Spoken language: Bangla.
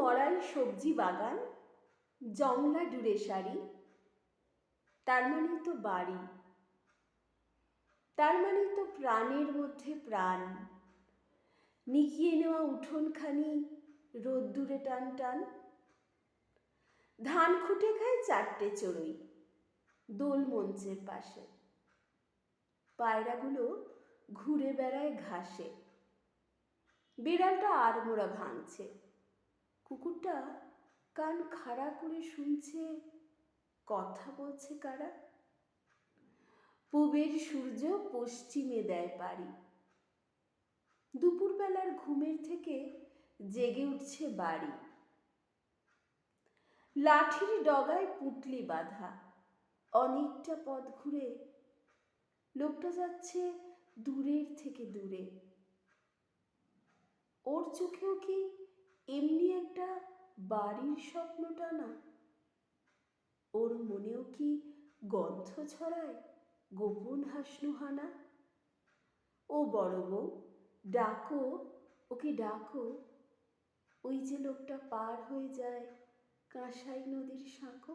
মরাই সবজি বাগান, জংলা ডুরে শাড়ি, তার মানে তো বাড়ি। তার মানে তো প্রাণের মধ্যে প্রাণ। নিকিয়ে নেওয়া উঠোনখানি রোদ্দুরে টান টান। ধান খুঁটে খায় চারটে চড়ুই, দোল মঞ্চের পাশে। পায়রাগুলো ঘুরে বেড়ায় ঘাসে। বিড়ালটা আড়মোড়া ভাঙছে। কুকুরটা কান খাড়া করে শুনছে, কথা বলছে কারা? পূবের সূর্য পশ্চিমে দেয় পারি দুপুরবেলার ঘুমের থেকে জেগে উঠছে বাড়ি। লাঠির ডগায় পুটলি বাঁধা। অনেকটা পথ ঘুরে লোকটা যাচ্ছে দূরের থেকে দূরে। ওর চোখেও কি এমনি একটা বাড়ির স্বপ্নটা না ওর মনেও কি গন্ধ ছড়ায় গোপন হাসনুহানা? ও বড় বউ, ডাকো, ওকে ডাকো। ওই যে লোকটা পার হয়ে যায় কাঁসাই নদীর সাঁকো